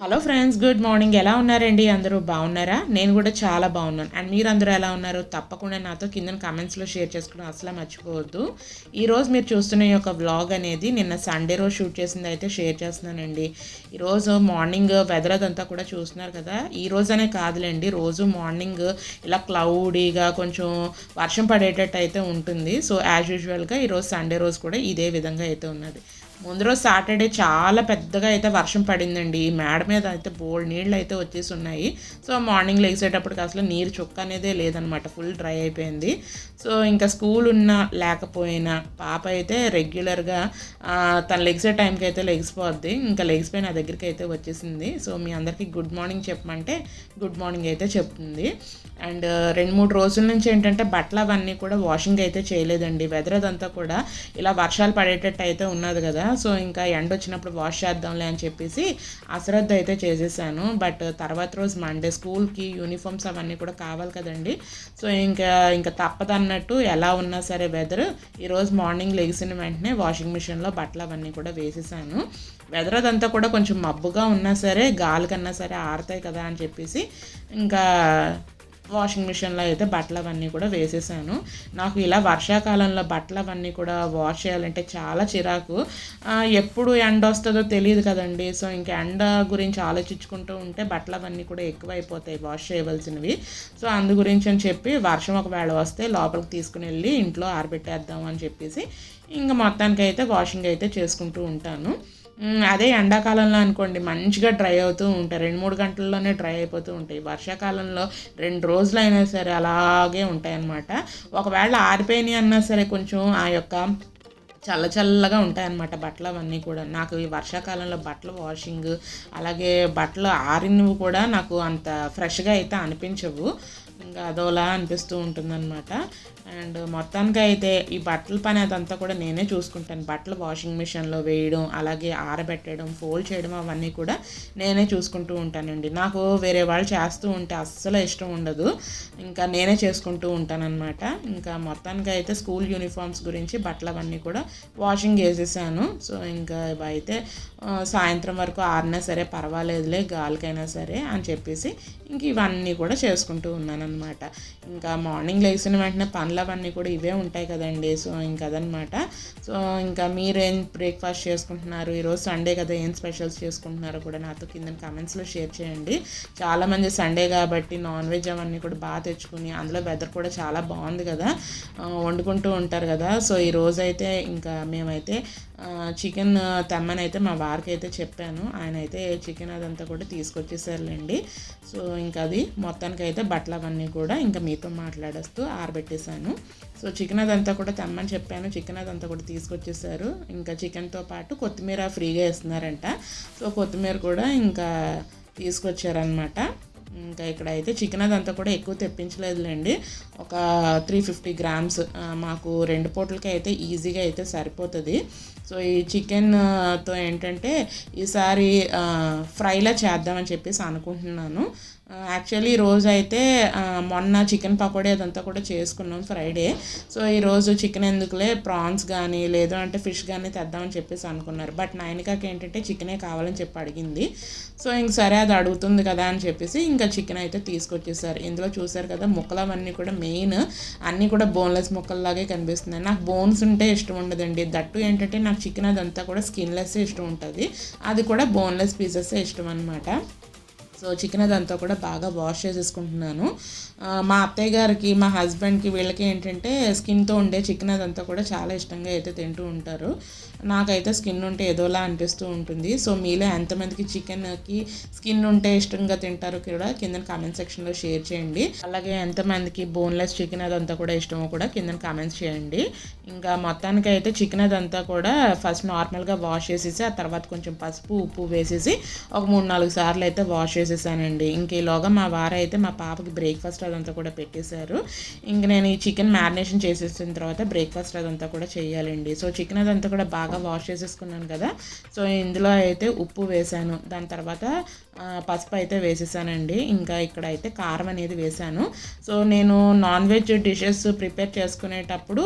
Hello friends good morning ఎలా ఉన్నారండి? అందరూ బాగున్నారా? నేను కూడా చాలా బాగున్నాను. అండ్ మీరు అందరూ ఎలా ఉన్నారు? తప్పకుండా నాతో కింద కామెంట్స్లో షేర్ చేసుకోవడం అసలు మర్చిపోవద్దు. ఈరోజు మీరు చూస్తున్న ఈ యొక్క వ్లాగ్ అనేది నిన్న సండే రోజు షూట్ చేసింది అయితే షేర్ చేస్తున్నానండి. ఈరోజు మార్నింగ్ వెదర్ అదంతా కూడా చూస్తున్నారు కదా. ఈ రోజనే కాదులేండి. రోజు మార్నింగ్ ఇలా క్లౌడీగా కొంచెం వర్షం పడేటట్టు అయితే ఉంటుంది. సో యాజ్ యూజువల్గా ఈరోజు సండే రోజు కూడా ఇదే విధంగా అయితే ఉన్నది. ముందు రోజు సాటర్డే చాలా పెద్దగా అయితే వర్షం పడిందండి. ఈ మేడ మీద అయితే బోల్డ్ నీళ్ళు అయితే వచ్చేసి ఉన్నాయి సో మార్నింగ్ లేచేటప్పటికి అసలు నీరు చుక్క అనేదే లేదనమాట. ఫుల్ డ్రై అయిపోయింది. సో ఇంకా స్కూల్ ఉన్నా లేకపోయినా పాప అయితే రెగ్యులర్గా తను లెగ్సే టైంకి అయితే లెగిసిపోద్ది. ఇంకా లెగిసిపోయి నా దగ్గరికి అయితే వచ్చేసింది. సో మీ అందరికీ గుడ్ మార్నింగ్ చెప్పమంటే గుడ్ మార్నింగ్ అయితే చెప్తుంది. అండ్ రెండు మూడు రోజుల నుంచి ఏంటంటే బట్టలు అవన్నీ కూడా వాషింగ్ అయితే చేయలేదండి. వెదర్ అదంతా కూడా ఇలా వర్షాలు పడేటట్టు అయితే ఉన్నది కదా. సో ఇంకా ఎండ వచ్చినప్పుడు వాష్ చేద్దాంలే అని చెప్పేసి అశ్రద్ధ అయితే చేసేసాను. బట్ తర్వాత రోజు మండే స్కూల్కి యూనిఫామ్స్ అవన్నీ కూడా కావాలి కదండి. సో ఇంకా ఇంకా తప్పదన్నట్టు ఎలా ఉన్నా సరే వెదర్. ఈరోజు మార్నింగ్ లెగిసిన వెంటనే వాషింగ్ మిషన్లో బట్టలు అవన్నీ కూడా వేసేసాను. వెదర్ అదంతా కూడా కొంచెం మబ్బుగా ఉన్నా సరే గాలి కన్నా సరే ఆరుతాయి కదా అని చెప్పేసి ఇంకా వాషింగ్ మిషన్లో అయితే బట్టలు అవన్నీ కూడా వేసేసాను. నాకు ఇలా వర్షాకాలంలో బట్టలు అవన్నీ కూడా వాష్ చేయాలంటే చాలా చిరాకు. ఎప్పుడు ఎండ వస్తుందో తెలియదు కదండి. సో ఇంకా ఎండ గురించి ఆలోచించుకుంటూ ఉంటే బట్టలు అవన్నీ కూడా ఎక్కువైపోతాయి వాష్ చేయవలసినవి. సో అందు గురించి అని చెప్పి వర్షం ఒకవేళ వస్తే లోపలికి తీసుకుని వెళ్ళి ఇంట్లో ఆరబెట్టేద్దాం అని చెప్పేసి ఇంకా మొత్తానికి అయితే వాషింగ్ అయితే చేసుకుంటూ ఉంటాను. అదే ఎండాకాలంలో అనుకోండి మంచిగా డ్రై అవుతూ ఉంటాయి. రెండు మూడు గంటల్లోనే డ్రై అయిపోతూ ఉంటాయి. వర్షాకాలంలో రెండు రోజులు అయినా సరే అలాగే ఉంటాయి అన్నమాట ఒకవేళ ఆరిపోయినాయి అన్నా సరే కొంచెం ఆ యొక్క చల్ల చల్లగా ఉంటాయన్నమాట బట్టలు అవన్నీ కూడా. నాకు ఈ వర్షాకాలంలో బట్టలు వాషింగ్ అలాగే బట్టలు ఆరినవి కూడా నాకు అంత ఫ్రెష్గా అయితే అనిపించవు. ఇంకా అదోలా అనిపిస్తూ ఉంటుందన్నమాట. అండ్ మొత్తానికి అయితే ఈ బట్టల పని అదంతా కూడా నేనే చూసుకుంటాను. బట్టలు వాషింగ్ మిషన్లో వేయడం అలాగే ఆరబెట్టడం ఫోల్డ్ చేయడం అవన్నీ కూడా నేనే చూసుకుంటూ ఉంటానండి. నాకు వేరే వాళ్ళు చేస్తూ ఉంటే అస్సలు ఇష్టం ఉండదు. ఇంకా నేనే చేసుకుంటూ ఉంటానన్నమాట. ఇంకా మొత్తానికి అయితే స్కూల్ యూనిఫామ్స్ గురించి బట్టలు అవన్నీ కూడా వాషింగ్ వేసేసాను సో ఇంకా ఇవైతే సాయంత్రం వరకు ఆరినా సరే పర్వాలేదులే గాలికైనా సరే అని చెప్పేసి ఇంక ఇవన్నీ కూడా చేసుకుంటూ ఉన్నానమాట ఇంకా మార్నింగ్ లేచిన వెంటనే పనులు అవన్నీ కూడా ఇవే ఉంటాయి కదండి. సో ఇంకదనమాట సో ఇంకా మీరు ఏం బ్రేక్ఫాస్ట్ చేసుకుంటున్నారు? ఈరోజు సండే కదా ఏం స్పెషల్స్ చేసుకుంటున్నారో కూడా నాతో కింద కమెంట్స్లో షేర్ చేయండి. చాలామంది సండే కాబట్టి నాన్ వెజ్ అవన్నీ కూడా బాగా తెచ్చుకుని అందులో వెదర్ కూడా చాలా బాగుంది కదా. వండుకుంటూ ఉంటారు కదా. సో ఈరోజైతే ఇంకా మేమైతే చికెన్ తెమ్మని అయితే మా వారికి అయితే చెప్పాను. ఆయన అయితే చికెన్ అదంతా కూడా తీసుకొచ్చేసారులేండి. సో ఇంకా అది మొత్తానికి అయితే బట్టలు అవన్నీ కూడా ఇంకా మీతో మాట్లాడేస్తూ ఆరబెట్టేశాను. సో చికెన్ అదంతా కూడా తెమ్మని చెప్పాను. చికెన్ అదంతా కూడా తీసుకొచ్చేసారు. ఇంకా చికెన్తో పాటు కొత్తిమీర ఫ్రీగా ఇస్తున్నారంట సో కొత్తిమీర కూడా ఇంకా తీసుకొచ్చారనమాట ఇంకా ఇక్కడ అయితే చికెన్ అదంతా కూడా ఎక్కువ తెప్పించలేదులేండి. ఒక త్రీ ఫిఫ్టీ గ్రామ్స్ మాకు రెండు పూటలకి అయితే ఈజీగా అయితే సరిపోతుంది. సో ఈ చికెన్తో ఏంటంటే ఈసారి ఫ్రైలా చేద్దామని చెప్పేసి అనుకుంటున్నాను. యాక్చువల్లీ రోజు అయితే మొన్న చికెన్ పకోడీ అదంతా కూడా చేసుకున్నాం ఫ్రైడే. సో ఈరోజు చికెన్ ఎందుకులే ప్రాన్స్ కానీ లేదు అంటే ఫిష్ కానీ తెద్దామని చెప్పేసి అనుకున్నారు. బట్ నైన్కాకి ఏంటంటే చికెనే కావాలని చెప్పి అడిగింది. సో ఇంక సరే అది అడుగుతుంది కదా అని చెప్పేసి ఇంకా చికెన్ అయితే తీసుకొచ్చేసారు. ఇందులో చూసారు కదా ముక్కలు అవన్నీ కూడా మెయిన్. అన్నీ కూడా బోన్లెస్ ముక్కల్లాగే కనిపిస్తున్నాయి. నాకు బోన్స్ ఉంటే ఇష్టం ఉండదండి. దట్టు ఏంటంటే నాకు చికెన్ అదంతా కూడా స్కిన్లెస్ ఇష్టం ఉంటుంది. అది కూడా బోన్లెస్ పీసెస్ ఇష్టం అనమాట సో చికెన్ అదంతా కూడా బాగా వాష్ చేసేసుకుంటున్నాను. మా అత్తయ్య గారికి మా హస్బెండ్కి వీళ్ళకి ఏంటంటే స్కిన్తో ఉండే చికెన్ అదంతా కూడా చాలా ఇష్టంగా అయితే తింటూ ఉంటారు. నాకైతే స్కిన్ ఉంటే ఏదోలా అనిపిస్తూ ఉంటుంది. సో మీలో ఎంతమందికి చికెన్కి స్కిన్ ఉంటే ఇష్టంగా తింటారో కూడా కింద కామెంట్ సెక్షన్లో షేర్ చేయండి. అలాగే ఎంతమందికి బోన్లెస్ చికెన్ అదంతా కూడా ఇష్టమో కూడా కింద కామెంట్స్ చేయండి. ఇంకా మొత్తానికి అయితే చికెన్ అదంతా కూడా ఫస్ట్ నార్మల్గా వాష్ చేసేసి ఆ తర్వాత కొంచెం పసుపు ఉప్పు వేసేసి ఒక మూడు నాలుగు సార్లు అయితే వాష్ చేసేసానండి. ఇంక ఈలోగా మా వారైతే మా పాపకి బ్రేక్ఫాస్ట్ అదంతా కూడా పెట్టేశారు. ఇంక నేను ఈ చికెన్ మ్యారినేషన్ చేసేసిన తర్వాత బ్రేక్ఫాస్ట్ అదంతా కూడా చేయాలండి. సో చికెన్ అదంతా కూడా బాగా బాగా వాష్ చేసేసుకున్నాను కదా. సో ఇందులో అయితే ఉప్పు వేసాను. దాని తర్వాత పసుపు అయితే వేసేసానండి. ఇంకా ఇక్కడ అయితే కారం అనేది వేసాను. సో నేను నాన్ వెజ్ డిషెస్ ప్రిపేర్ చేసుకునేటప్పుడు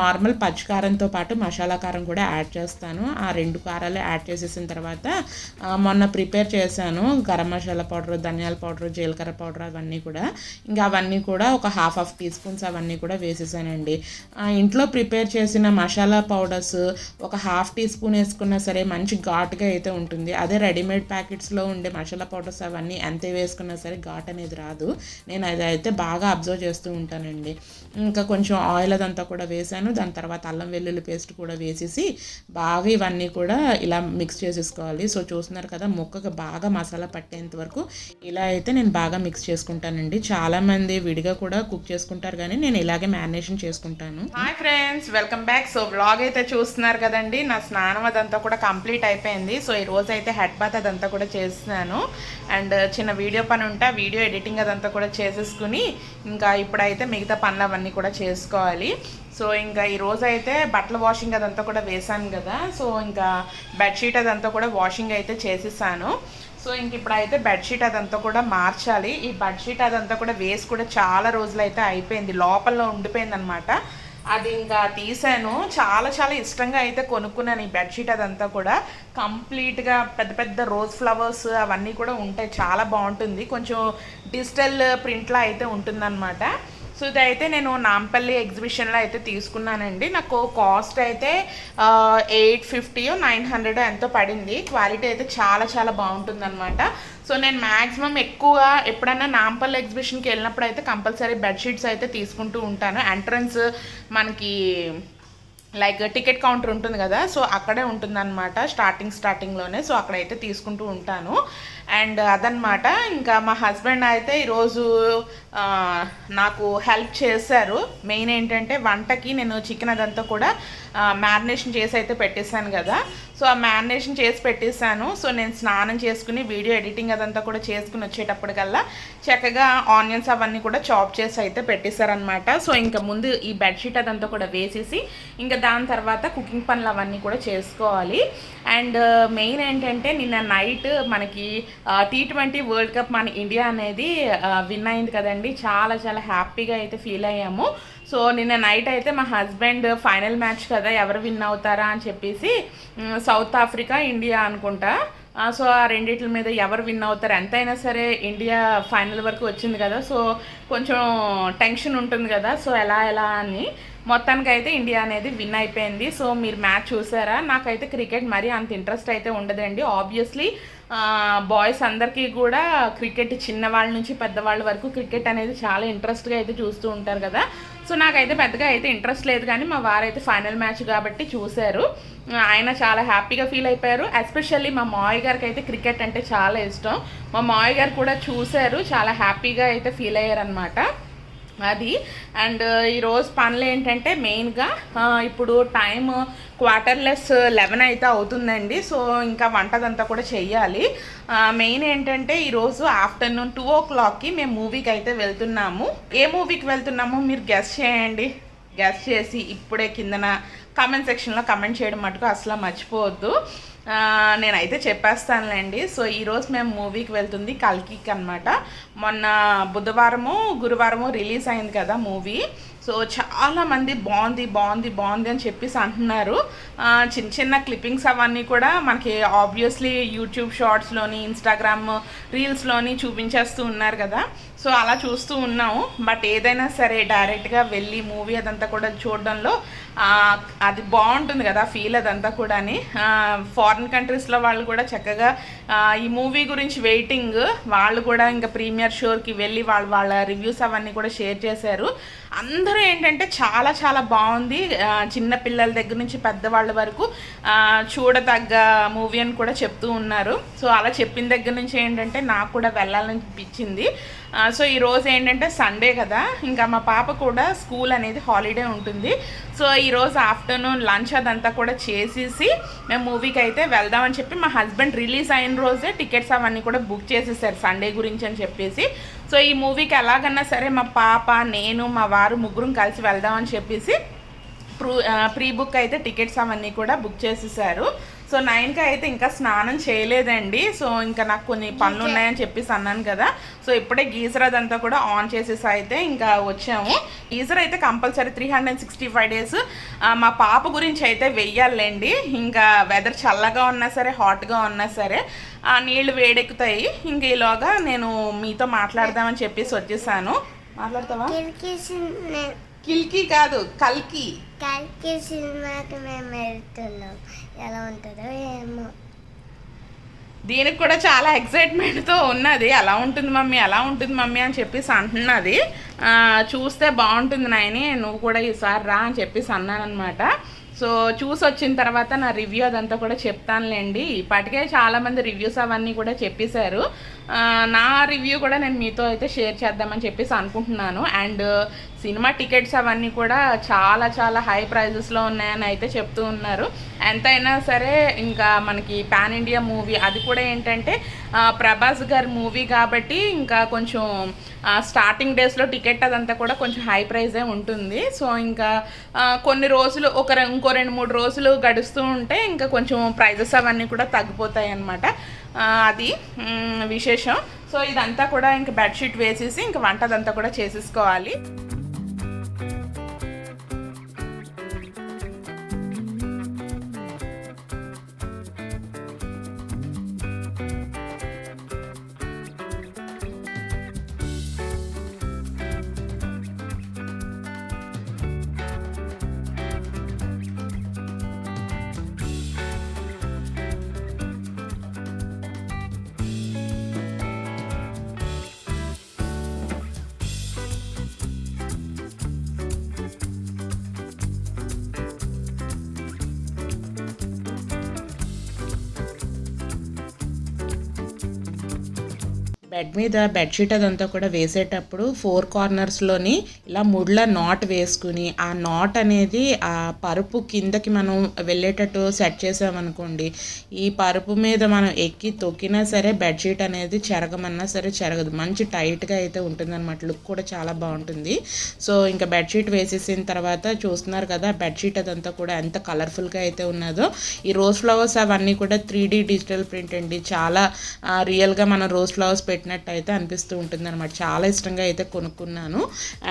నార్మల్ పచ్చికారంతో పాటు మసాలా కారం కూడా యాడ్ చేస్తాను. ఆ రెండు కారాలు యాడ్ చేసేసిన తర్వాత మొన్న ప్రిపేర్ చేశాను. గరం మసాలా పౌడర్ ధనియాల పౌడర్ జీలకర్ర పౌడర్ అవన్నీ కూడా. ఇంకా అవన్నీ కూడా ఒక హాఫ్ హాఫ్ టీ స్పూన్స్ అవన్నీ కూడా వేసేసానండి. ఇంట్లో ప్రిపేర్ చేసిన మసాలా పౌడర్స్ ఒక హాఫ్ టీ స్పూన్ వేసుకున్నా సరే మంచి ఘాటుగా అయితే ఉంటుంది. అదే రెడీమేడ్ ప్యాకెట్స్లో ఉండే మసాలా పౌడర్స్ అవన్నీ ఎంత వేసుకున్నా సరే ఘాట్ అనేది రాదు. నేను అది అయితే బాగా అబ్జర్వ్ చేస్తూ ఉంటానండి. ఇంకా కొంచెం ఆయిల్ అదంతా కూడా వేసాను. దాని తర్వాత అల్లం వెల్లుల్లి పేస్ట్ కూడా వేసేసి బాగా ఇవన్నీ కూడా ఇలా మిక్స్ చేసేసుకోవాలి. సో చూస్తున్నారు కదా ముక్కకు బాగా మసాలా పట్టేంత వరకు ఇలా అయితే నేను బాగా మిక్స్ చేసుకుంటానండి. చాలామంది విడిగా కూడా కుక్ చేసుకుంటారు కానీ నేను ఇలాగే మ్యారినేషన్ చేసుకుంటాను. Hi friends welcome back so vlog అయితే చూస్తున్నారు కదండి. నా స్నానం అదంతా కూడా కంప్లీట్ అయిపోయింది. సో ఈ రోజు అయితే హెడ్ బాత్ అదంతా కూడా చేస్తున్నాను. అండ్ చిన్న వీడియో పని ఉంటే వీడియో ఎడిటింగ్ అదంతా కూడా చేసేసుకుని ఇంకా ఇప్పుడైతే మిగతా పనులు అవన్నీ కూడా చేసుకోవాలి. సో ఇంకా ఈరోజు అయితే బట్టల వాషింగ్ అదంతా కూడా వేసాను కదా. సో ఇంకా బెడ్షీట్ అదంతా కూడా వాషింగ్ అయితే చేసేసాను. సో ఇంక ఇప్పుడైతే బెడ్షీట్ అదంతా కూడా మార్చాలి. ఈ బెడ్షీట్ అదంతా కూడా వేసి కూడా చాలా రోజులు అయితే అయిపోయింది. లోపల ఉండిపోయింది అనమాట అది ఇంకా తీసాను. చాలా చాలా ఇష్టంగా అయితే కొనుక్కున్నాను ఈ బెడ్షీట్ అదంతా కూడా. కంప్లీట్గా పెద్ద పెద్ద రోజ్ ఫ్లవర్స్ అవన్నీ కూడా ఉంటాయి. చాలా బాగుంటుంది. కొంచెం డిజిటల్ ప్రింట్లో అయితే ఉంటుందన్నమాట. సో ఇదైతే నేను నాంపల్లి ఎగ్జిబిషన్లో అయితే తీసుకున్నానండి. నాకు కాస్ట్ అయితే ఎయిట్ ఫిఫ్టీ నైన్ హండ్రెడ్ ఎంతో పడింది. క్వాలిటీ అయితే చాలా చాలా బాగుంటుందన్నమాట. సో నేను మ్యాక్సిమం ఎక్కువ ఎప్పుడైనా నాంపల్లి ఎగ్జిబిషన్కి వెళ్ళినప్పుడు అయితే కంపల్సరీ బెడ్షీట్స్ అయితే తీసుకుంటూ ఉంటాను. ఎంట్రన్స్ మనకి లైక్ టికెట్ కౌంటర్ ఉంటుంది కదా సో అక్కడే ఉంటుందన్నమాట స్టార్టింగ్ స్టార్టింగ్లోనే. సో అక్కడైతే తీసుకుంటూ ఉంటాను. అండ్ అదనమాట ఇంకా మా హస్బెండ్ అయితే ఈరోజు నాకు హెల్ప్ చేశారు. మెయిన్ ఏంటంటే వంటకి నేను చికెన్ అదంతా కూడా మ్యారినేషన్ చేసి అయితే పెట్టేశాను కదా. సో ఆ మ్యారినేషన్ చేసి పెట్టేశాను. సో నేను స్నానం చేసుకుని వీడియో ఎడిటింగ్ అదంతా కూడా చేసుకుని వచ్చేటప్పటికల్లా చక్కగా ఆనియన్స్ అవన్నీ కూడా చాప్ చేసి అయితే పెట్టేశారనమాట సో ఇంకా ముందు ఈ బెడ్షీట్ అదంతా కూడా వేసేసి ఇంకా దాని తర్వాత కుకింగ్ పనులు అవన్నీ కూడా చేసుకోవాలి. అండ్ మెయిన్ ఏంటంటే నిన్న నైట్ మనకి టీ ట్వంటీ వరల్డ్ కప్ మన ఇండియా అనేది విన్ అయింది కదండి. చాలా చాలా హ్యాపీగా అయితే ఫీల్ అయ్యాము. సో నిన్న నైట్ అయితే మా హస్బెండ్ ఫైనల్ మ్యాచ్ కదా ఎవరు విన్ అవుతారా అని చెప్పేసి సౌత్ ఆఫ్రికా ఇండియా అనుకుంటా. సో ఆ రెండిట్ల మీద ఎవరు విన్ అవుతారు ఎంతైనా సరే ఇండియా ఫైనల్ వరకు వచ్చింది కదా. సో కొంచెం టెన్షన్ ఉంటుంది కదా. సో ఎలా ఎలా అని. మొత్తానికి అయితే ఇండియా అనేది విన్ అయిపోయింది. సో మీరు మ్యాచ్ చూసారా? నాకైతే క్రికెట్ మరీ అంత ఇంట్రెస్ట్ అయితే ఉండదండి. ఆబ్వియస్లీ బాయ్స్ అందరికీ కూడా క్రికెట్ చిన్నవాళ్ళ నుంచి పెద్దవాళ్ళ వరకు క్రికెట్ అనేది చాలా ఇంట్రెస్ట్గా అయితే చూస్తూ ఉంటారు కదా. సో నాకైతే పెద్దగా అయితే ఇంట్రెస్ట్ లేదు కానీ మా వారైతే ఫైనల్ మ్యాచ్ కాబట్టి చూశారు. ఆయన చాలా హ్యాపీగా ఫీల్ అయిపోయారు. ఎస్పెషల్లీ మా మావయ్య గారికి అయితే క్రికెట్ అంటే చాలా ఇష్టం. మా మావయ్య గారు కూడా చూశారు. చాలా హ్యాపీగా అయితే ఫీల్ అయ్యారనమాట అది. అండ్ uh, ఈరోజు పనులు ఏంటంటే మెయిన్గా ఇప్పుడు టైం క్వార్టర్లెస్ లెవెన్ అయితే అవుతుందండి. సో ఇంకా వంటదంతా కూడా చెయ్యాలి. మెయిన్ ఏంటంటే ఈరోజు ఆఫ్టర్నూన్ టూ ఓ క్లాక్కి మేము మూవీకి అయితే వెళ్తున్నాము. ఏ మూవీకి వెళ్తున్నామో? మీరు గెస్ చేయండి. గెస్ చేసి ఇప్పుడే కిందన కామెంట్ సెక్షన్లో కమెంట్ చేయడం మటుకు అసలు మర్చిపోవద్దు. నేనైతే చెప్పేస్తానులేండి. సో ఈరోజు మేము మూవీకి వెళ్తుంది కల్కికి అనమాట మొన్న బుధవారము గురువారము రిలీజ్ అయింది కదా మూవీ. సో చాలా మంది బాగుంది బాగుంది బాగుంది అని చెప్పేసి అంటున్నారు. చిన్న చిన్న క్లిప్పింగ్స్ అవన్నీ కూడా మనకి ఆబ్వియస్లీ యూట్యూబ్ షార్ట్స్లోని ఇన్స్టాగ్రామ్ రీల్స్లోని చూపించేస్తూ ఉన్నారు కదా. సో అలా చూస్తూ ఉన్నాము. బట్ ఏదైనా సరే డైరెక్ట్గా వెళ్ళి మూవీ అదంతా కూడా చూడడంలో అది బాగుంటుంది కదా ఫీల్ అదంతా కూడాని. ఫారిన్ కంట్రీస్లో వాళ్ళు కూడా చక్కగా ఈ మూవీ గురించి వెయిటింగ్ వాళ్ళు కూడా ఇంకా ప్రీమియర్ షోర్కి వెళ్ళి వాళ్ళు వాళ్ళ రివ్యూస్ అవన్నీ కూడా షేర్ చేశారు. అందరూ ఏంటంటే చాలా చాలా బాగుంది. చిన్న పిల్లల దగ్గర నుంచి పెద్దవాళ్ళ వరకు చూడదగ్గ మూవీ అని కూడా చెప్తూ ఉన్నారు. సో అలా చెప్పిన దగ్గర నుంచి ఏంటంటే నాకు కూడా వెళ్ళాలనిపించింది. సో ఈ రోజు ఏంటంటే సండే కదా. ఇంకా మా పాప కూడా స్కూల్ అనేది హాలిడే ఉంటుంది. సో ఈ ఈరోజు ఆఫ్టర్నూన్ లంచ్ అదంతా కూడా చేసేసి మేము మూవీకి అయితే వెళ్దామని చెప్పి మా హస్బెండ్ రిలీజ్ అయిన రోజే టికెట్స్ అవన్నీ కూడా బుక్ చేసేసారు సండే గురించి అని చెప్పేసి. సో ఈ మూవీకి ఎలాగన్నా సరే మా పాప నేను మా వారు ముగ్గురం కలిసి వెళ్దామని చెప్పేసి ప్రూ ప్రీ బుక్ అయితే టికెట్స్ అవన్నీ కూడా బుక్ చేసేసారు. సో నైన్కి అయితే ఇంకా స్నానం చేయలేదండి. సో ఇంకా నాకు కొన్ని పనులు ఉన్నాయని చెప్పేసి అన్నాను కదా. సో ఇప్పుడే గీజర్ అదంతా కూడా ఆన్ చేసేసి అయితే ఇంకా వచ్చాము. గీజర్ అయితే compulsory three hundred sixty five days మా పాప గురించి అయితే వెయ్యాలండి. ఇంకా వెదర్ చల్లగా ఉన్నా సరే హాట్గా ఉన్నా సరే ఆ నీళ్ళు వేడెక్కుతాయి. ఇంక ఈలోగా నేను మీతో మాట్లాడదామని చెప్పేసి వచ్చేసాను. మాట్లాడతావా? కిల్కి కాదు కల్కి. కల్కి సినిమాకి మేము వెళ్తున్నాం. ఎలా ఉంటుందో ఏమో. దీనికి కూడా చాలా ఎక్సైట్మెంట్తో ఉన్నది. అలా ఉంటుంది మమ్మీ అలా ఉంటుంది మమ్మీ అని చెప్పేసి అంటున్నది. చూస్తే బాగుంటుంది నాయని నువ్వు కూడా ఈసారి రా అని చెప్పేసి అన్నానమాట సో చూసి వచ్చిన తర్వాత నా రివ్యూ అదంతా కూడా చెప్తానులేండి. ఇప్పటికే చాలామంది రివ్యూస్ అవన్నీ కూడా చెప్పేశారు. నా రివ్యూ కూడా నేను మీతో అయితే షేర్ చేద్దామని చెప్పేసి అనుకుంటున్నాను. అండ్ సినిమా టికెట్స్ అవన్నీ కూడా చాలా చాలా హై ప్రైజెస్లో ఉన్నాయని అయితే చెప్తూ ఉన్నారు. ఎంతైనా సరే ఇంకా మనకి పాన్ ఇండియా మూవీ అది కూడా ఏంటంటే ప్రభాస్ గారి మూవీ కాబట్టి ఇంకా కొంచెం స్టార్టింగ్ డేస్లో టికెట్ అదంతా కూడా కొంచెం హై ప్రైజే ఉంటుంది. సో ఇంకా కొన్ని రోజులు ఒక ఇంకో రెండు మూడు రోజులు గడుస్తూ ఉంటే ఇంకా కొంచెం ప్రైజెస్ అవన్నీ కూడా తగ్గిపోతాయి అన్నమాట. అది విశేషం. సో ఇదంతా కూడా ఇంకా బెడ్షీట్ వేసేసి ఇంకా వంట అదంతా కూడా చేసేసుకోవాలి. బెడ్ మీద బెడ్షీట్ అదంతా కూడా వేసేటప్పుడు ఫోర్ కార్నర్స్లోని ఇలా ముడ్ల నాట్ వేసుకుని ఆ నాట్ అనేది ఆ పరుపు కిందకి మనం వెళ్ళేటట్టు సెట్ చేసామనుకోండి ఈ పరుపు మీద మనం ఎక్కి తొక్కినా సరే బెడ్షీట్ అనేది చెరగమన్నా సరే చెరగదు. మంచి టైట్గా అయితే ఉంటుందన్నమాట. లుక్ కూడా చాలా బాగుంటుంది. సో ఇంకా బెడ్షీట్ వేసేసిన తర్వాత చూస్తున్నారు కదా బెడ్షీట్ అదంతా కూడా ఎంత కలర్ఫుల్గా అయితే ఉన్నదో. ఈ రోజ్ ఫ్లవర్స్ అవన్నీ కూడా త్రీ డిజిటల్ ప్రింట్ అండి. చాలా రియల్గా మనం రోజ్ ఫ్లవర్స్ పెట్టినట్టు అయితే అనిపిస్తూ ఉంటుంది అనమాట చాలా ఇష్టంగా అయితే కొనుక్కున్నాను.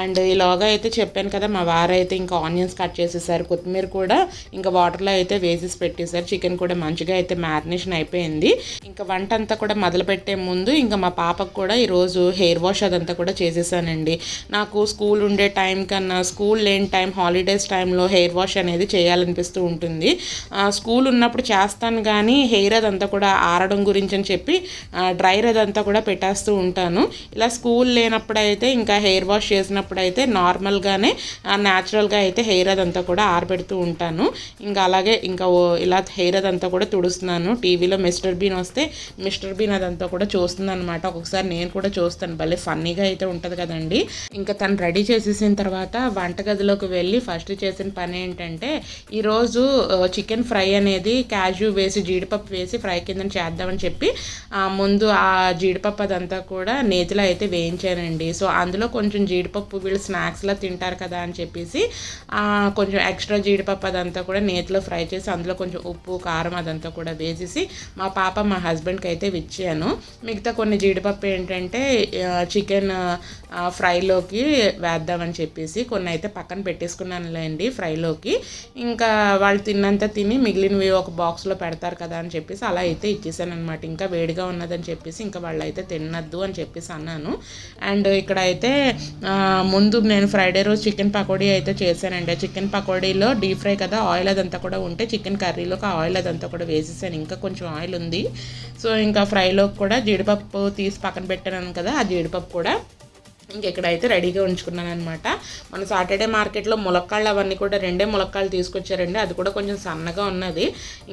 అండ్ ఇలాగా అయితే చెప్పాను కదా మా వారైతే ఇంకా ఆనియన్స్ కట్ చేసేసారు. కొత్తిమీర కూడా ఇంకా వాటర్లో అయితే వేసేసి పెట్టేశారు. చికెన్ కూడా మంచిగా అయితే మ్యారినేషన్ అయిపోయింది. ఇంకా వంట అంతా కూడా మొదలు పెట్టే ముందు ఇంకా మా పాపకు కూడా ఈరోజు హెయిర్ వాష్ అదంతా కూడా చేసేసానండి. నాకు స్కూల్ ఉండే టైం కన్నా స్కూల్ లేని టైం హాలిడేస్ టైంలో హెయిర్ వాష్ అనేది చేయాలనిపిస్తూ ఉంటుంది. స్కూల్ ఉన్నప్పుడు చేస్తాను కానీ హెయిర్ అదంతా కూడా ఆరడం గురించి అని చెప్పి డ్రైర్ అదంతా కూడా పెట్టేస్తూ ఉంటాను. ఇలా స్కూల్ లేనప్పుడైతే ఇంకా హెయిర్ వాష్ చేసినప్పుడైతే నార్మల్గానే న్యాచురల్గా అయితే హెయిర్ అదంతా కూడా ఆరబెడుతూ ఉంటాను. ఇంకా అలాగే ఇంకా ఇలా హెయిర్ అదంతా కూడా తుడుస్తున్నాను. టీవీలో మిస్టర్ బీన్ వస్తే మిస్టర్ బీన్ అదంతా కూడా చూస్తుంది అనమాట ఒక్కొక్కసారి నేను కూడా చూస్తాను. భలే ఫన్నీగా అయితే ఉంటుంది కదండి. ఇంకా తను రెడీ చేసేసిన తర్వాత వంటగదిలోకి వెళ్ళి ఫస్ట్ చేసిన పని ఏంటంటే ఈరోజు చికెన్ ఫ్రై అనేది క్యాజు వేసి జీడిపప్పు వేసి ఫ్రై కింద చేద్దామని చెప్పి ముందు ఆ జీడిపప్పు అదంతా కూడా నేతిలో అయితే వేయించానండి. సో అందులో కొంచెం జీడిపప్పు వీళ్ళు స్నాక్స్లో తింటారు కదా అని చెప్పేసి కొంచెం ఎక్స్ట్రా జీడిపప్పు అదంతా కూడా నేతిలో ఫ్రై చేసి అందులో కొంచెం ఉప్పు కారం అదంతా కూడా వేసేసి మా పాప మా హస్బెండ్కి అయితే ఇచ్చాను మిగతా కొన్ని జీడిపప్పు ఏంటంటే చికెన్ ఫ్రైలోకి వేద్దామని చెప్పేసి కొన్ని అయితే పక్కన పెట్టేసుకున్నానులేండి ఫ్రైలోకి. ఇంకా వాళ్ళు తిన్నంత తిని మిగిలినవి ఒక బాక్స్లో పెడతారు కదా అని చెప్పేసి అలా అయితే ఇచ్చేసాను అనమాట ఇంకా వేడిగా ఉన్నదని చెప్పేసి ఇంకా వాళ్ళు అయితే తినద్దు అని చెప్పేసి అన్నాను. అండ్ ఇక్కడ అయితే ముందు నేను ఫ్రైడే రోజు చికెన్ పకోడీ అయితే చేశానండి. ఆ చికెన్ పకోడీలో డీప్ ఫ్రై కదా ఆయిల్ అదంతా కూడా ఉంటే చికెన్ కర్రీలోకి ఆయిల్ అదంతా కూడా వేసేసాను. ఇంకా కొంచెం ఆయిల్ ఉంది. సో ఇంకా ఫ్రైలోకి కూడా జీడిపప్పు తీసి పక్కన పెట్టాను కదా ఆ జీడిపప్పు కూడా. ఇంకెక్కడైతే రెడీగా ఉంచుకున్నాను అనమాట మన సాటర్డే మార్కెట్లో ములక్కాళ్ళు అవన్నీ కూడా రెండే ములక్కాళ్ళు తీసుకొచ్చారండి. అది కూడా కొంచెం సన్నగా ఉన్నది.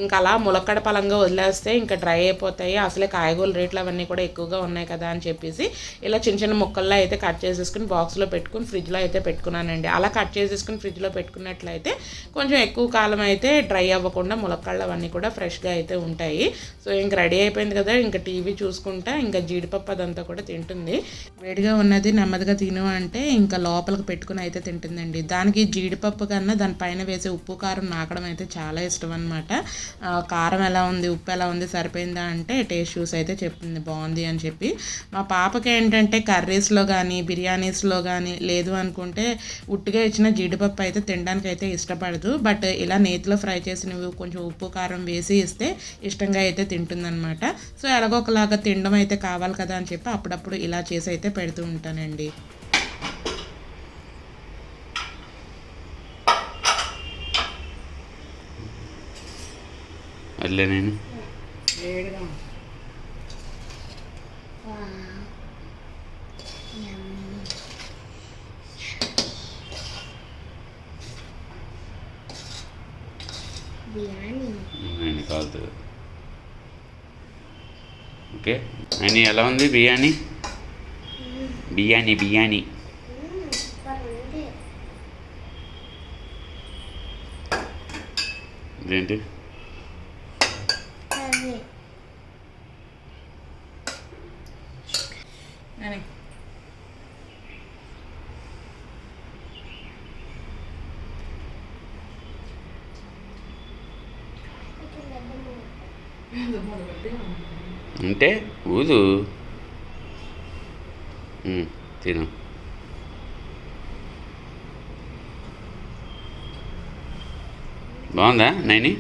ఇంకా అలా ములక్కడ పలంగా వదిలేస్తే ఇంకా డ్రై అయిపోతాయి. అసలే కాయగూరల రేట్లు అవన్నీ కూడా ఎక్కువగా ఉన్నాయి కదా అని చెప్పేసి ఇలా చిన్న చిన్న ముక్కల్లో అయితే కట్ చేసేసుకుని బాక్స్లో పెట్టుకుని ఫ్రిడ్జ్లో అయితే పెట్టుకున్నానండి. అలా కట్ చేసేసుకుని ఫ్రిడ్జ్లో పెట్టుకున్నట్లయితే కొంచెం ఎక్కువ కాలం అయితే డ్రై అవ్వకుండా ములక్కాళ్ళు అవన్నీ కూడా ఫ్రెష్గా అయితే ఉంటాయి. సో ఇంక రెడీ అయిపోయింది కదా. ఇంకా టీవీ చూసుకుంటా ఇంకా జీడిపప్పు అదంతా కూడా తింటుంది. వేడిగా ఉన్నది నెమ్మదిగా తిను అంటే ఇంకా లోపలికి పెట్టుకుని అయితే తింటుందండి. దానికి జీడిపప్పు కన్నా దానిపైన వేసే ఉప్పు కారం నాకడం అయితే చాలా ఇష్టం అనమాట కారం ఎలా ఉంది ఉప్పు ఎలా ఉంది సరిపోయిందా అంటే టేస్ట్ చూసి అయితే చెప్తుంది. బాగుంది అని చెప్పి. మా పాపకి ఏంటంటే కర్రీస్లో కానీ బిర్యానీస్లో కానీ లేదు అనుకుంటే ఉట్టిగా ఇచ్చిన జీడిపప్పు అయితే తినడానికి అయితే ఇష్టపడదు. బట్ ఇలా నేతిలో ఫ్రై చేసినవి కొంచెం ఉప్పు కారం వేసి ఇస్తే ఇష్టంగా అయితే తింటుందన్నమాట. సో ఎలాగోకలాగా తినడం అయితే కావాలి కదా అని చెప్పి అప్పుడప్పుడు ఇలా చేసి అయితే పెడుతూ ఉంటానండి. నేను. బిర్యానీ. ఆయన కాదు. ఓకే. ఆయన ఎలా ఉంది బిర్యానీ? బిర్యానీ బిర్యానీ సూపర్ ఉంది ఇదేంటి అది అంటే ఊదు ఉమ్, తిను బాగుందా Naini?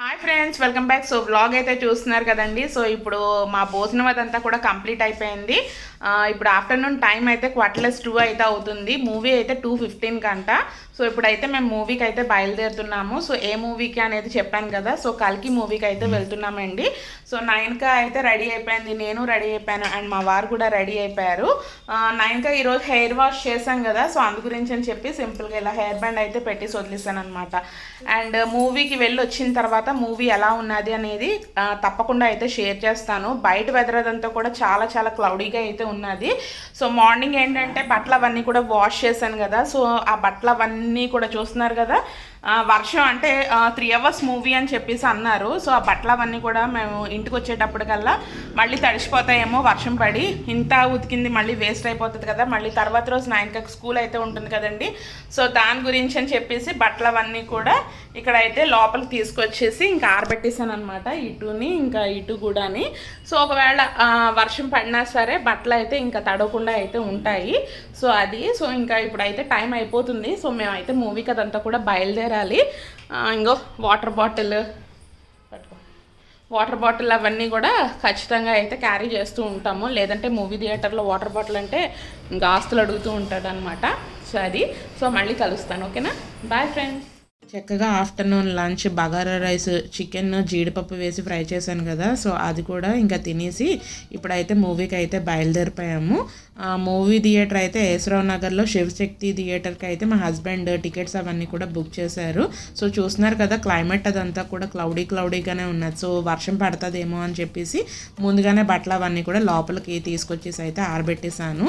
Hi friends welcome back so vlog అయితే చూస్తున్నారు కదండి. సో ఇప్పుడు మా భోజనం అదంతా కూడా కంప్లీట్ అయిపోయింది. Uh, ఇప్పుడు ఆఫ్టర్నూన్ టైం అయితే క్వార్టర్లెస్ టూ అయితే అవుతుంది. మూవీ అయితే టూ ఫిఫ్టీన్ కంట. సో ఇప్పుడైతే మేము మూవీకి అయితే బయలుదేరుతున్నాము. సో ఏ మూవీకి అనేది చెప్పాను కదా సో కల్కి మూవీకి అయితే వెళ్తున్నామండి. సో నైన్కా అయితే రెడీ అయిపోయింది నేను రెడీ అయిపోయాను అండ్ మా వారు కూడా రెడీ అయిపోయారు. నైన్కా ఈరోజు హెయిర్ వాష్ చేశాం కదా సో అందు గురించి అని చెప్పి సింపుల్గా ఇలా హెయిర్ బ్యాండ్ అయితే పెట్టి వదిలేసాను అనమాట అండ్ మూవీకి వెళ్ళి వచ్చిన తర్వాత మూవీ ఎలా ఉన్నది అనేది తప్పకుండా అయితే షేర్ చేస్తాను. బయట వెదర్ అదంతా కూడా చాలా చాలా క్లౌడీగా అయితే ఉన్నది. సో మార్నింగ్ ఏంటంటే బట్టలు అవన్నీ కూడా వాష్ చేశాను కదా సో ఆ బట్టలు అవన్నీ కూడా చూస్తున్నారు కదా. వర్షం అంటే త్రీ అవర్స్ మూవీ అని చెప్పేసి అన్నారు. సో ఆ బట్టలు అవన్నీ కూడా మేము ఇంటికి వచ్చేటప్పటికల్లా మళ్ళీ తడిసిపోతాయేమో వర్షం పడి ఇంత ఉతికింది మళ్ళీ వేస్ట్ అయిపోతుంది కదా మళ్ళీ తర్వాత రోజు నైన్కి స్కూల్ అయితే ఉంటుంది కదండి. సో దాని గురించి అని చెప్పేసి బట్టలు అవన్నీ కూడా ఇక్కడైతే లోపలికి తీసుకొచ్చేసి ఇంకా ఆరబెట్టేసాను అనమాట ఇటుని ఇంకా ఇటు కూడాని. సో ఒకవేళ వర్షం పడినా సరే బట్టలు అయితే ఇంకా తడవకుండా అయితే ఉంటాయి. సో అది సో ఇంకా ఇప్పుడైతే టైం అయిపోతుంది. సో మేమైతే మూవీకి అదంతా కూడా బయలుదేరాలి ఆ, ఇంకో వాటర్ బాటిల్ పట్టుకో. వాటర్ బాటిల్ అవన్నీ కూడా ఖచ్చితంగా అయితే క్యారీ చేస్తూ ఉంటాము. లేదంటే మూవీ థియేటర్లో వాటర్ బాటిల్ అంటే ఇంకా ఆస్తులు అడుగుతూ ఉంటాడు అనమాట సో అది. సో మళ్ళీ కలుస్తాను. ఓకేనా? Bye friends. చక్కగా afternoon lunch bagara rice chicken జీడిపప్పు వేసి ఫ్రై చేశాను కదా. సో అది కూడా ఇంకా తినేసి ఇప్పుడైతే మూవీకి అయితే బయలుదేరిపోయాము మూవీ థియేటర్ అయితే యశ్వరావు నగర్లో శివశక్తి థియేటర్కి అయితే మా హస్బెండ్ టికెట్స్ అవన్నీ కూడా బుక్ చేశారు. సో చూస్తున్నారు కదా క్లైమేట్ అదంతా కూడా క్లౌడీ క్లౌడీగానే ఉన్నది. సో వర్షం పడుతుందేమో అని చెప్పేసి ముందుగానే బట్టలు అవన్నీ కూడా లోపలికి తీసుకొచ్చేసి అయితే ఆరబెట్టేశాను.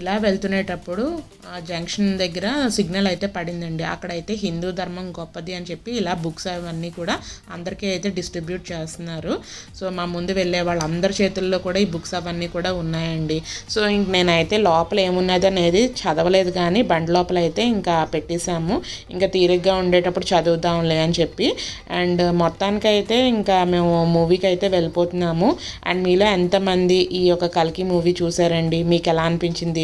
ఇలా వెళ్తునేటప్పుడు ఆ జంక్షన్ దగ్గర సిగ్నల్ అయితే పడిందండి. అక్కడైతే హిందూ ధర్మం గొప్పది అని చెప్పి ఇలా బుక్స్ అవన్నీ కూడా అందరికీ అయితే డిస్ట్రిబ్యూట్ చేస్తున్నారు. సో మా ముందు వెళ్ళే వాళ్ళందరి చేతుల్లో కూడా ఈ బుక్స్ అవన్నీ కూడా ఉన్నాయండి. సో ఇంక నేనైతే లోపల ఏమున్నది అనేది చదవలేదు కానీ బండి లోపల అయితే ఇంకా పెట్టేశాము. ఇంకా తీరిగ్గా ఉండేటప్పుడు చదువుదాంలే అని చెప్పి. అండ్ మొత్తానికైతే ఇంకా మేము మూవీకి అయితే వెళ్ళిపోతున్నాము. అండ్ మీలో ఎంతమంది ఈ యొక్క కల్కి మూవీ చూసారండి? మీకు ఎలా అనిపించింది?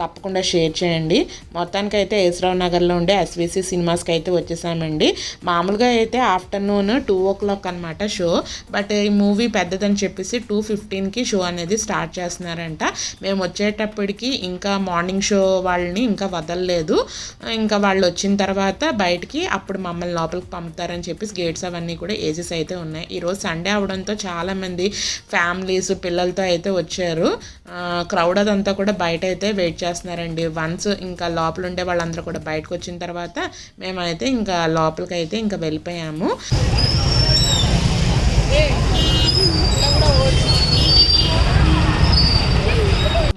తప్పకుండా షేర్ చేయండి. మొత్తానికైతే యేసరావు నగర్లో ఉండే ఎస్విసి సినిమాస్కి అయితే వచ్చేసామండి. మామూలుగా అయితే ఆఫ్టర్నూన్ టూ ఓ క్లాక్ అనమాట షో. బట్ ఈ మూవీ పెద్దదని చెప్పేసి టూ ఫిఫ్టీన్కి షో అనేది స్టార్ట్ చేస్తున్నారంట. మేము వచ్చేటప్పటికి ఇంకా మార్నింగ్ షో వాళ్ళని ఇంకా వదలలేదు. ఇంకా వాళ్ళు వచ్చిన తర్వాత బయటికి అప్పుడు మమ్మల్ని లోపలికి పంపుతారని చెప్పేసి గేట్స్ అవన్నీ కూడా ఏజెస్ అయితే ఉన్నాయి. ఈరోజు సండే అవడంతో చాలామంది ఫ్యామిలీస్ పిల్లలతో అయితే వచ్చారు. క్రౌడ్ అదంతా కూడా బయట అయితే వెయిట్ చేస్తున్నారండి. వన్స్ ఇంకా లోపల ఉండే వాళ్ళందరూ కూడా బయటకు వచ్చిన తర్వాత మేమైతే ఇంకా లోపలికి అయితే ఇంకా వెళ్ళిపోయాము.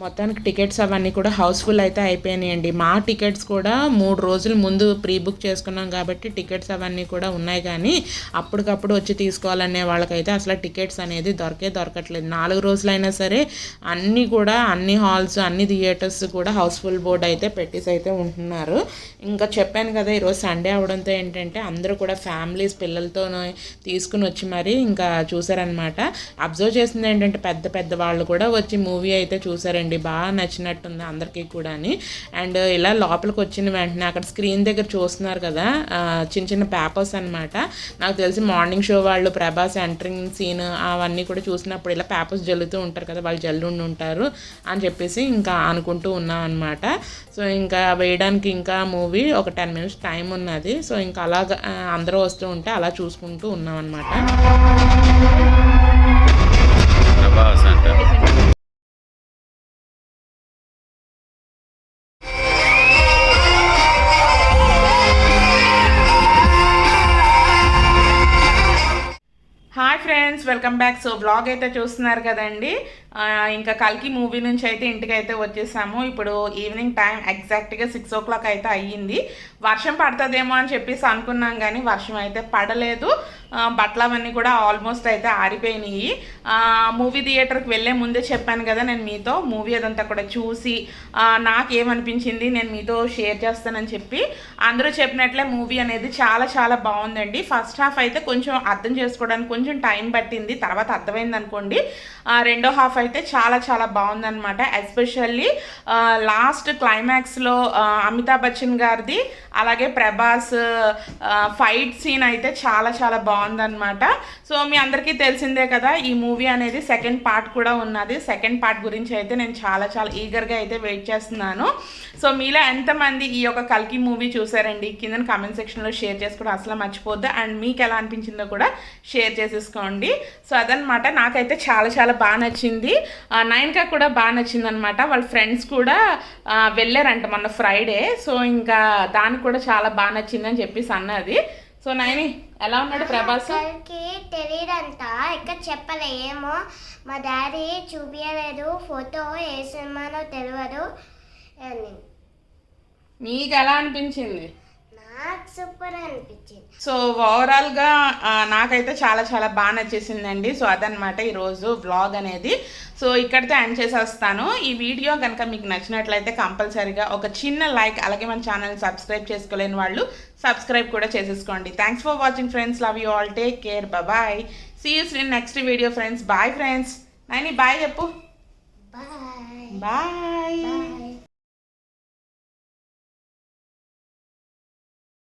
మొత్తానికి టికెట్స్ అవన్నీ కూడా హౌస్ఫుల్ అయితే అయిపోయినాయండి. మా టికెట్స్ కూడా మూడు రోజుల ముందు ప్రీ బుక్ చేసుకున్నాం కాబట్టి టికెట్స్ అవన్నీ కూడా ఉన్నాయి కానీ అప్పటికప్పుడు వచ్చి తీసుకోవాలనే వాళ్ళకైతే అసలు టికెట్స్ అనేది దొరకే దొరకట్లేదు. నాలుగు రోజులైనా సరే అన్నీ కూడా అన్ని హాల్స్ అన్ని థియేటర్స్ కూడా హౌస్ఫుల్ బోర్డ్ అయితే పెట్టేసి అయితే ఉంటున్నారు. ఇంకా చెప్పాను కదా ఈరోజు సండే అవడంతో ఏంటంటే అందరూ కూడా ఫ్యామిలీస్ పిల్లలతో తీసుకుని వచ్చి మరి ఇంకా చూసారనమాట అబ్జర్వ్ చేసింది ఏంటంటే పెద్ద పెద్ద వాళ్ళు కూడా వచ్చి మూవీ అయితే చూసారండి బాగా నచ్చినట్టుంది అందరికీ కూడా అని అండ్ ఇలా లోపలికి వచ్చిన వెంటనే అక్కడ స్క్రీన్ దగ్గర చూస్తున్నారు కదా చిన్న చిన్న పేపర్స్ అన్నమాట. నాకు తెలిసి మార్నింగ్ షో వాళ్ళు ప్రభాస్ ఎంటరింగ్ సీన్ అవన్నీ కూడా చూసినప్పుడు ఇలా పేపర్స్ జల్లుతూ ఉంటారు కదా వాళ్ళు జల్లుండి ఉంటారు అని చెప్పేసి ఇంకా అనుకుంటూ ఉన్నాం అనమాట సో ఇంకా వేయడానికి ఇంకా మూవీ ఒక టెన్ మినిట్స్ టైం ఉన్నది. సో ఇంకా అలాగ అందరూ వస్తూ ఉంటే అలా చూసుకుంటూ ఉన్నాం అనమాట వెల్కమ్ బ్యాక్. సో బ్లాగ్ అయితే చూస్తున్నారు కదండి. ఇంకా కల్కి మూవీ నుంచి అయితే ఇంటికి అయితే వచ్చేసాము. ఇప్పుడు ఈవినింగ్ టైం ఎగ్జాక్ట్గా సిక్స్ ఓ క్లాక్ అయితే అయ్యింది. వర్షం పడుతుందేమో అని చెప్పేసి అనుకున్నాం కానీ వర్షం అయితే పడలేదు. బట్టలు అవన్నీ కూడా ఆల్మోస్ట్ అయితే ఆరిపోయినాయి. మూవీ థియేటర్కి వెళ్ళే ముందే చెప్పాను కదా నేను మీతో. మూవీ అదంతా కూడా చూసి నాకు నాకేమనిపించింది నేను మీతో షేర్ చేస్తానని చెప్పి. అందరూ చెప్పినట్లే మూవీ అనేది చాలా చాలా బాగుందండి. ఫస్ట్ హాఫ్ అయితే కొంచెం అర్థం చేసుకోవడానికి కొంచెం టైం పట్టింది. తర్వాత అర్థమైంది అనుకోండి రెండో హాఫ్ అయితే చాలా చాలా బాగుందన్నమాట. ఎస్పెషల్లీ లాస్ట్ క్లైమాక్స్లో అమితాబ్ బచ్చన్ గారిది అలాగే ప్రభాస్ ఫైట్ సీన్ అయితే చాలా చాలా బాగుందన్నమాట. సో మీ అందరికీ తెలిసిందే కదా ఈ మూవీ అనేది సెకండ్ పార్ట్ కూడా ఉన్నది. సెకండ్ పార్ట్ గురించి అయితే నేను చాలా చాలా ఈగర్గా అయితే వెయిట్ చేస్తున్నాను. సో మీలో ఎంతమంది ఈ యొక్క కల్కి మూవీ చూసారండి? కింద కామెంట్ సెక్షన్లో షేర్ చేసుకోవడం అసలు మర్చిపోద్దు అండ్ మీకు ఎలా అనిపించిందో కూడా షేర్ చేసేసుకోండి. సో అదనమాట నాకైతే చాలా చాలా బాగా నచ్చింది. ఆ, నయన్కా కూడా బాగా నచ్చింది అనమాట వాళ్ళ ఫ్రెండ్స్ కూడా వెళ్ళారంట మొన్న ఫ్రైడే. సో ఇంకా దానికి కూడా చాలా బాగా నచ్చిందని చెప్పేసి అన్నది. సో నయని ఎలా ఉన్నాడు ప్రభాస్? తెలియదంట. ఇక్కడ చెప్పలే ఏమో. మా డాడీ చూపించలేదు ఫోటో ఏ సినిమానో తెలియదు అని. మీకు ఎలా అనిపించింది? సూపర్ అనిపించింది. సో ఓవరాల్గా నాకైతే చాలా చాలా బాగా నచ్చేసిందండి. సో అదనమాట ఈరోజు వ్లాగ్ అనేది. సో ఇక్కడితో ఎండ్ చేసేస్తాను. ఈ వీడియో కనుక మీకు నచ్చినట్లయితే కంపల్సరీగా ఒక చిన్న లైక్ అలాగే మన ఛానల్ సబ్స్క్రైబ్ చేసుకోలేని వాళ్ళు సబ్స్క్రైబ్ కూడా చేసేసుకోండి. Thanks for watching friends love you all take care bye see yous in next video friends bye friends Naini bye చెప్పు. Bye bye